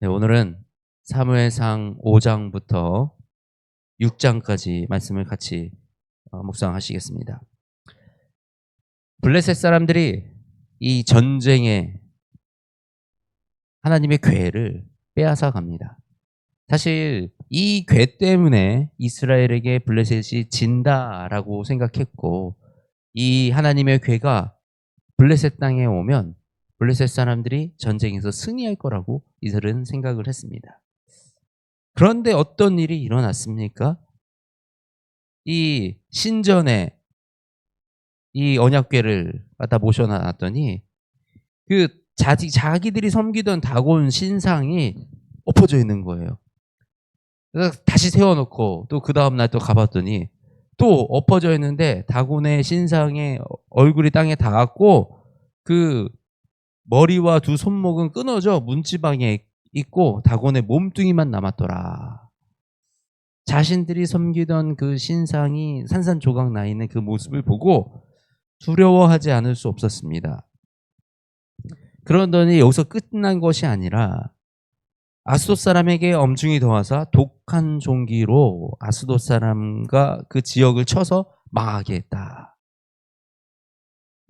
네, 오늘은 사무엘상 5장부터 6장까지 말씀을 같이 어, 묵상하시겠습니다. 블레셋 사람들이 이 전쟁에 하나님의 괴를 빼앗아 갑니다. 사실 이 괴 때문에 이스라엘에게 블레셋이 진다라고 생각했고 이 하나님의 괴가 블레셋 땅에 오면 블레셋 사람들이 전쟁에서 승리할 거라고 이들은 생각을 했습니다. 그런데 어떤 일이 일어났습니까? 이 신전에 이 언약궤를 갖다 모셔놨더니 그 자기 자기들이 섬기던 다곤 신상이 엎어져 있는 거예요. 그래서 다시 세워놓고 또 그 다음 날 또 가봤더니 또 엎어져 있는데 다곤의 신상의 얼굴이 땅에 닿았고 그 머리와 두 손목은 끊어져 문지방에 있고 다곤의 몸뚱이만 남았더라. 자신들이 섬기던 그 신상이 산산조각 나 있는 그 모습을 보고 두려워하지 않을 수 없었습니다. 그러더니 여기서 끝난 것이 아니라 아스돗 사람에게 엄중히 더하사 독한 종기로 아스돗 사람과 그 지역을 쳐서 망하게 했다.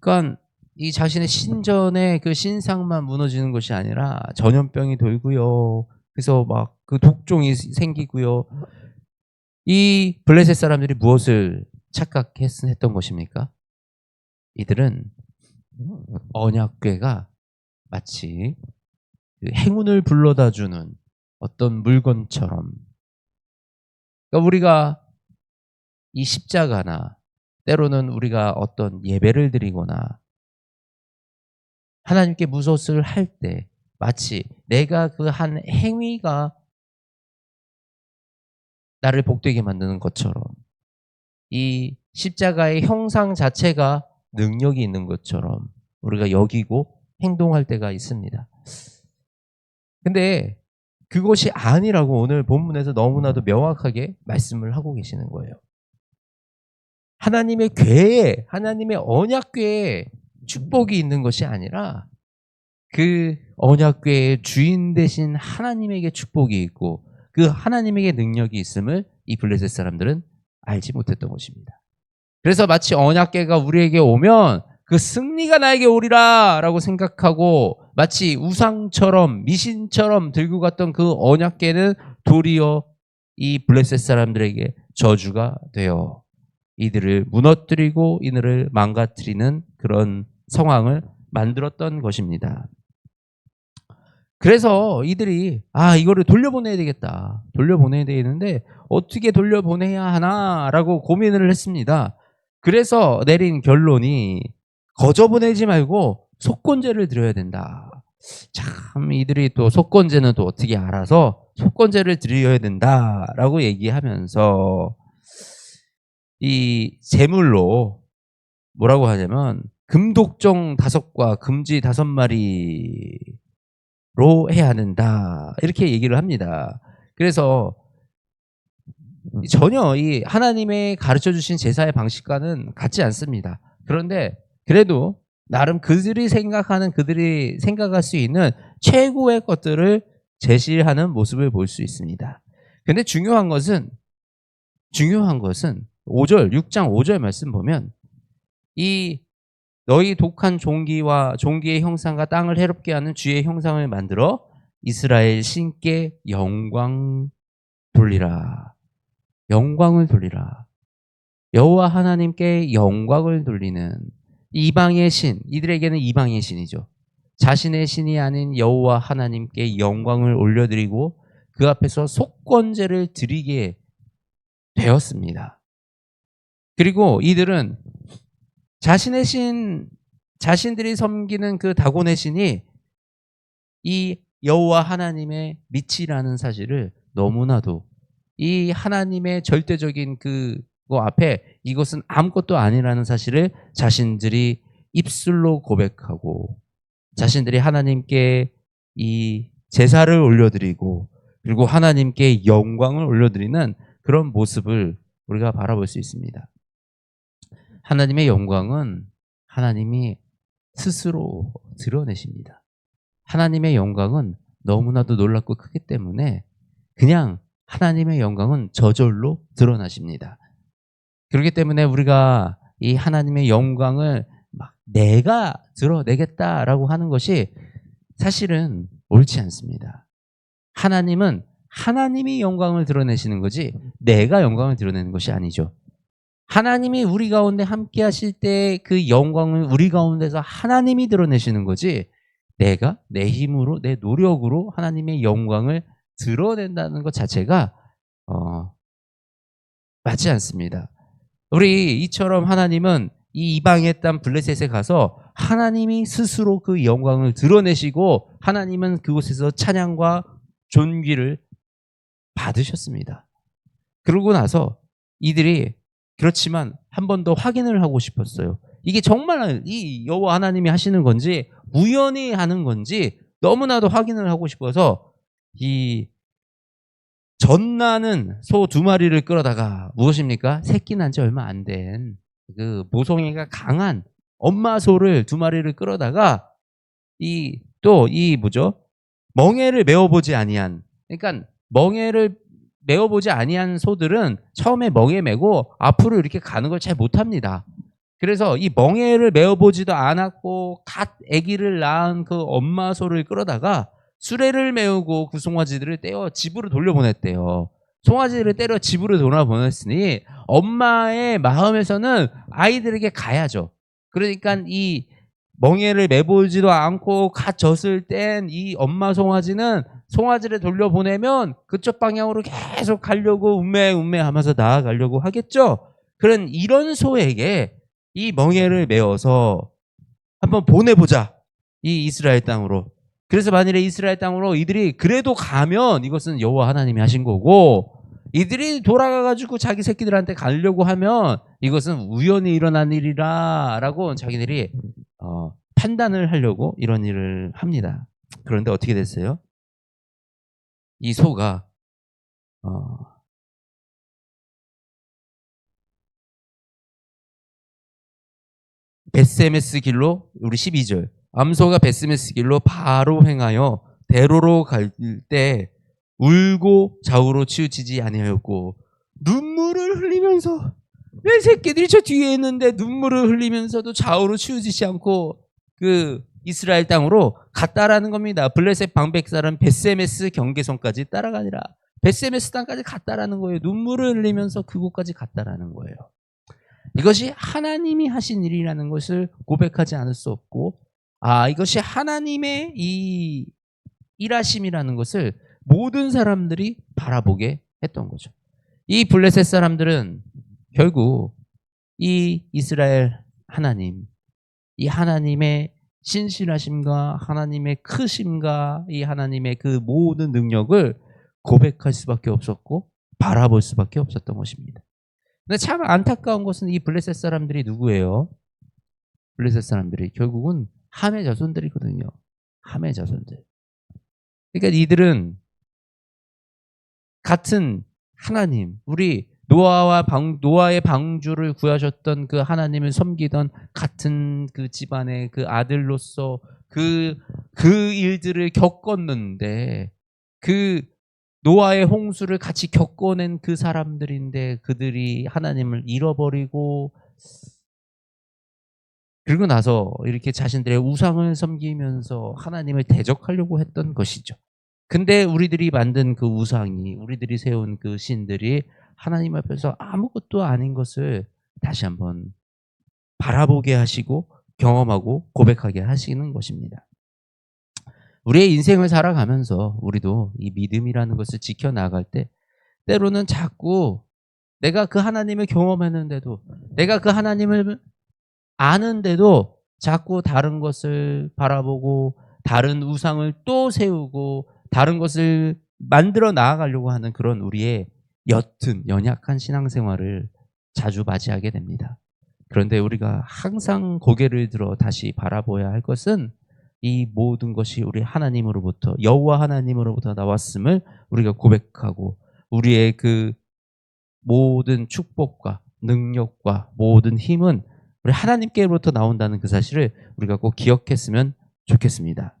그러니까 이 자신의 신전의 그 신상만 무너지는 것이 아니라 전염병이 돌고요. 그래서 막 그 독종이 생기고요. 이 블레셋 사람들이 무엇을 착각했던 것입니까? 이들은 언약궤가 마치 그 행운을 불러다 주는 어떤 물건처럼 그러니까 우리가 이 십자가나 때로는 우리가 어떤 예배를 드리거나 하나님께 무엇을 할때 마치 내가 그 한 행위가 나를 복되게 만드는 것처럼 이 십자가의 형상 자체가 능력이 있는 것처럼 우리가 여기고 행동할 때가 있습니다. 근데 그것이 아니라고 오늘 본문에서 너무나도 명확하게 말씀을 하고 계시는 거예요. 하나님의 괴에, 하나님의 언약궤에 축복이 있는 것이 아니라 그 언약궤의 주인 되신 하나님에게 축복이 있고 그 하나님에게 능력이 있음을 이 블레셋 사람들은 알지 못했던 것입니다. 그래서 마치 언약궤가 우리에게 오면 그 승리가 나에게 오리라 라고 생각하고 마치 우상처럼 미신처럼 들고 갔던 그 언약궤는 도리어 이 블레셋 사람들에게 저주가 되어 이들을 무너뜨리고 이들을 망가뜨리는 그런 상황을 만들었던 것입니다. 그래서 이들이 아 이거를 돌려보내야 되겠다. 돌려보내야 되는데 어떻게 돌려보내야 하나라고 고민을 했습니다. 그래서 내린 결론이 거저 보내지 말고 속건제를 드려야 된다. 참 이들이 또 속건제는 또 어떻게 알아서 속건제를 드려야 된다라고 얘기하면서 이 제물로 뭐라고 하냐면 금독종 다섯과 금지 다섯 마리로 해야 한다 이렇게 얘기를 합니다. 그래서 전혀 이 하나님의 가르쳐 주신 제사의 방식과는 같지 않습니다. 그런데 그래도 나름 그들이 생각하는 그들이 생각할 수 있는 최고의 것들을 제시하는 모습을 볼 수 있습니다. 근데 중요한 것은 중요한 것은 5절 6장 5절 말씀 보면 이 너희 독한 종기와 종기의 형상과 땅을 해롭게 하는 주의 형상을 만들어 이스라엘 신께 영광 돌리라. 영광을 돌리라. 여호와 하나님께 영광을 돌리는 이방의 신, 이들에게는 이방의 신이죠. 자신의 신이 아닌 여호와 하나님께 영광을 올려드리고 그 앞에서 속건제를 드리게 되었습니다. 그리고 이들은 자신의 신, 자신들이 섬기는 그 다곤의 신이 이 여호와 하나님의 밑이라는 사실을 너무나도 이 하나님의 절대적인 그거 앞에 이것은 아무것도 아니라는 사실을 자신들이 입술로 고백하고 자신들이 하나님께 이 제사를 올려드리고 그리고 하나님께 영광을 올려드리는 그런 모습을 우리가 바라볼 수 있습니다. 하나님의 영광은 하나님이 스스로 드러내십니다. 하나님의 영광은 너무나도 놀랍고 크기 때문에 그냥 하나님의 영광은 저절로 드러나십니다. 그렇기 때문에 우리가 이 하나님의 영광을 막 내가 드러내겠다라고 하는 것이 사실은 옳지 않습니다. 하나님은 하나님이 영광을 드러내시는 거지 내가 영광을 드러내는 것이 아니죠. 하나님이 우리 가운데 함께 하실 때 그 영광을 우리 가운데서 하나님이 드러내시는 거지 내가 내 힘으로 내 노력으로 하나님의 영광을 드러낸다는 것 자체가 어, 맞지 않습니다. 우리 이처럼 하나님은 이 이방의 땅 블레셋에 가서 하나님이 스스로 그 영광을 드러내시고 하나님은 그곳에서 찬양과 존귀를 받으셨습니다. 그러고 나서 이들이 그렇지만 한 번 더 확인을 하고 싶었어요. 이게 정말 이 여호와 하나님이 하시는 건지 우연히 하는 건지 너무나도 확인을 하고 싶어서 이 전나는 소 두 마리를 끌어다가 무엇입니까? 새끼 난 지 얼마 안 된 그 모성애가 강한 엄마 소를 두 마리를 끌어다가 이 또이 뭐죠? 멍에를 메어보지 아니한 그러니까 멍에를 메어보지 아니한 소들은 처음에 멍에 메고 앞으로 이렇게 가는 걸 잘 못합니다. 그래서 이 멍에를 메어보지도 않았고 갓 아기를 낳은 그 엄마 소를 끌어다가 수레를 메우고 그 송아지들을 떼어 집으로 돌려보냈대요. 송아지들을 때려 집으로 돌아보냈으니 엄마의 마음에서는 아이들에게 가야죠. 그러니까 이 멍에를 메보지도 않고 갓 젖을 뗀이 엄마 송아지는 송아지를 돌려보내면 그쪽 방향으로 계속 가려고 운매 운매 하면서 나아가려고 하겠죠. 그런 이런 소에게 이 멍에를 메어서 한번 보내보자. 이 이스라엘 땅으로. 그래서 만일에 이스라엘 땅으로 이들이 그래도 가면 이것은 여호와 하나님이 하신 거고 이들이 돌아가 가지고 자기 새끼들한테 가려고 하면 이것은 우연히 일어난 일이라라고 자기들이 어, 판단을 하려고 이런 일을 합니다. 그런데 어떻게 됐어요? 이 소가 어, 베스메스 길로 우리 12절 암소가 베스메스 길로 바로 행하여 대로로 갈 때 울고 좌우로 치우치지 아니하였고 눈물을 흘리면서 내 새끼들이 저 뒤에 있는데 눈물을 흘리면서도 좌우로 치우치지 않고 그 이스라엘 땅으로 갔다라는 겁니다. 블레셋 방백 사람 베세메스 경계선까지 따라가니라. 베세메스 땅까지 갔다라는 거예요. 눈물을 흘리면서 그곳까지 갔다라는 거예요. 이것이 하나님이 하신 일이라는 것을 고백하지 않을 수 없고, 아, 이것이 하나님의 이 일하심이라는 것을 모든 사람들이 바라보게 했던 거죠. 이 블레셋 사람들은 결국 이 이스라엘 하나님, 이 하나님의 신실하심과 하나님의 크심과 이 하나님의 그 모든 능력을 고백할 수밖에 없었고 바라볼 수밖에 없었던 것입니다. 근데 참 안타까운 것은 이 블레셋 사람들이 누구예요? 블레셋 사람들이 결국은 함의 자손들이거든요. 함의 자손들. 그러니까 이들은 같은 하나님, 우리 노아와 방, 노아의 방주를 구하셨던 그 하나님을 섬기던 같은 그 집안의 그 아들로서 그, 그 일들을 겪었는데 그 노아의 홍수를 같이 겪어낸 그 사람들인데 그들이 하나님을 잃어버리고 그리고 나서 이렇게 자신들의 우상을 섬기면서 하나님을 대적하려고 했던 것이죠. 근데 우리들이 만든 그 우상이, 우리들이 세운 그 신들이 하나님 앞에서 아무것도 아닌 것을 다시 한번 바라보게 하시고 경험하고 고백하게 하시는 것입니다. 우리의 인생을 살아가면서 우리도 이 믿음이라는 것을 지켜나갈 때 때로는 자꾸 내가 그 하나님을 경험했는데도 내가 그 하나님을 아는데도 자꾸 다른 것을 바라보고 다른 우상을 또 세우고 다른 것을 만들어 나아가려고 하는 그런 우리의 옅은 연약한 신앙생활을 자주 맞이하게 됩니다. 그런데 우리가 항상 고개를 들어 다시 바라보아야 할 것은 이 모든 것이 우리 하나님으로부터 여호와 하나님으로부터 나왔음을 우리가 고백하고 우리의 그 모든 축복과 능력과 모든 힘은 우리 하나님께로부터 나온다는 그 사실을 우리가 꼭 기억했으면 좋겠습니다.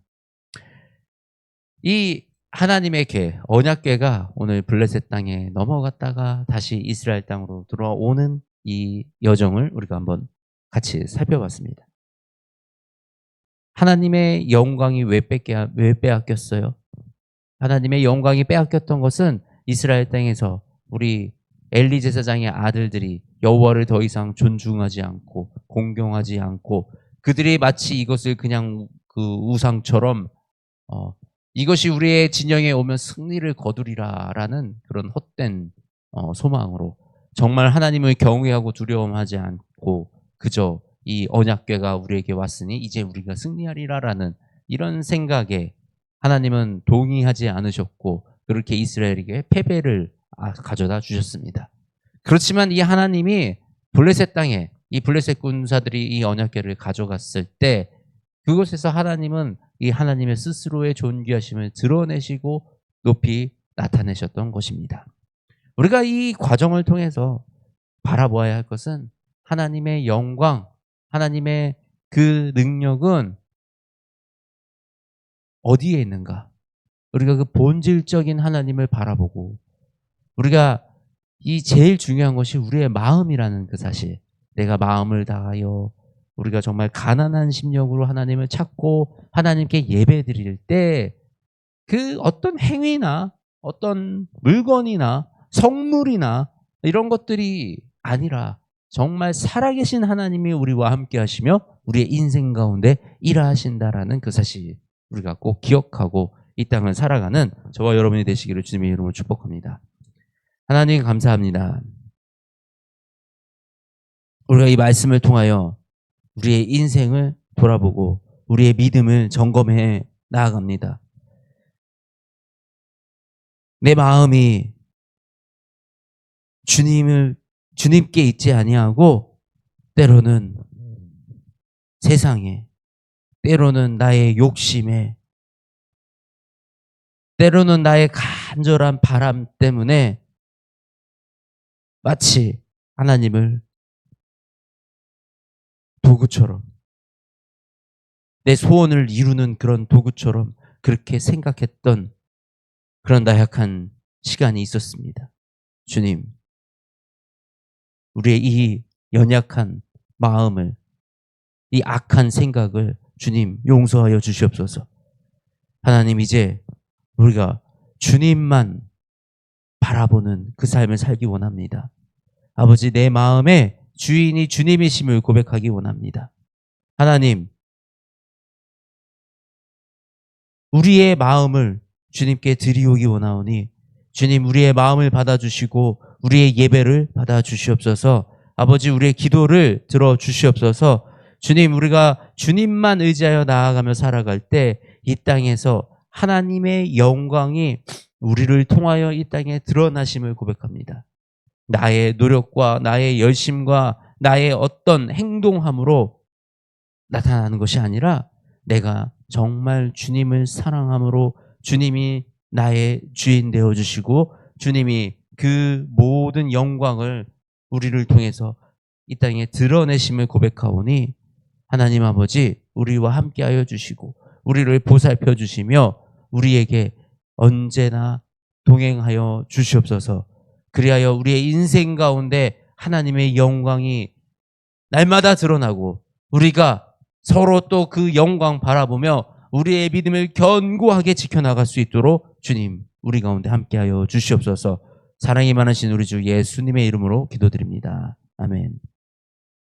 이 하나님의 궤, 언약궤가 오늘 블레셋 땅에 넘어갔다가 다시 이스라엘 땅으로 들어오는 이 여정을 우리가 한번 같이 살펴봤습니다. 하나님의 영광이 왜 뺏겨, 왜 빼앗겼어요? 하나님의 영광이 빼앗겼던 것은 이스라엘 땅에서 우리 엘리 제사장의 아들들이 여호와를 더 이상 존중하지 않고 공경하지 않고 그들이 마치 이것을 그냥 그 우상처럼 어, 이것이 우리의 진영에 오면 승리를 거두리라라는 그런 헛된 어, 소망으로 정말 하나님을 경외하고 두려움하지 않고 그저 이 언약궤가 우리에게 왔으니 이제 우리가 승리하리라라는 이런 생각에 하나님은 동의하지 않으셨고 그렇게 이스라엘에게 패배를 아, 가져다 주셨습니다. 그렇지만 이 하나님이 블레셋 땅에 이 블레셋 군사들이 이 언약궤를 가져갔을 때 그곳에서 하나님은 이 하나님의 스스로의 존귀하심을 드러내시고 높이 나타내셨던 것입니다. 우리가 이 과정을 통해서 바라보아야 할 것은 하나님의 영광, 하나님의 그 능력은 어디에 있는가? 우리가 그 본질적인 하나님을 바라보고 우리가 이 제일 중요한 것이 우리의 마음이라는 그 사실. 내가 마음을 다하여 우리가 정말 가난한 심령으로 하나님을 찾고 하나님께 예배 드릴 때 그 어떤 행위나 어떤 물건이나 성물이나 이런 것들이 아니라 정말 살아계신 하나님이 우리와 함께 하시며 우리의 인생 가운데 일하신다라는 그 사실 우리가 꼭 기억하고 이 땅을 살아가는 저와 여러분이 되시기를 주님의 이름으로 축복합니다. 하나님 감사합니다. 우리가 이 말씀을 통하여 우리의 인생을 돌아보고 우리의 믿음을 점검해 나아갑니다. 내 마음이 주님을 주님께 있지 아니하고 때로는 세상에 때로는 나의 욕심에 때로는 나의 간절한 바람 때문에 마치 하나님을 도구처럼 내 소원을 이루는 그런 도구처럼 그렇게 생각했던 그런 나약한 시간이 있었습니다. 주님, 우리의 이 연약한 마음을, 이 악한 생각을 주님 용서하여 주시옵소서. 하나님 이제 우리가 주님만 바라보는 그 삶을 살기 원합니다. 아버지 내 마음에 주인이 주님이심을 고백하기 원합니다. 하나님, 우리의 마음을 주님께 드리오기 원하오니 주님 우리의 마음을 받아주시고 우리의 예배를 받아주시옵소서 아버지 우리의 기도를 들어주시옵소서 주님 우리가 주님만 의지하여 나아가며 살아갈 때 이 땅에서 하나님의 영광이 우리를 통하여 이 땅에 드러나심을 고백합니다. 나의 노력과 나의 열심과 나의 어떤 행동함으로 나타나는 것이 아니라 내가 정말 주님을 사랑함으로 주님이 나의 주인 되어 주시고 주님이 그 모든 영광을 우리를 통해서 이 땅에 드러내심을 고백하오니 하나님 아버지 우리와 함께하여 주시고 우리를 보살펴 주시며 우리에게 언제나 동행하여 주시옵소서. 그리하여 우리의 인생 가운데 하나님의 영광이 날마다 드러나고 우리가 서로 또 그 영광 바라보며 우리의 믿음을 견고하게 지켜나갈 수 있도록 주님 우리 가운데 함께하여 주시옵소서. 사랑이 많으신 우리 주 예수님의 이름으로 기도드립니다. 아멘.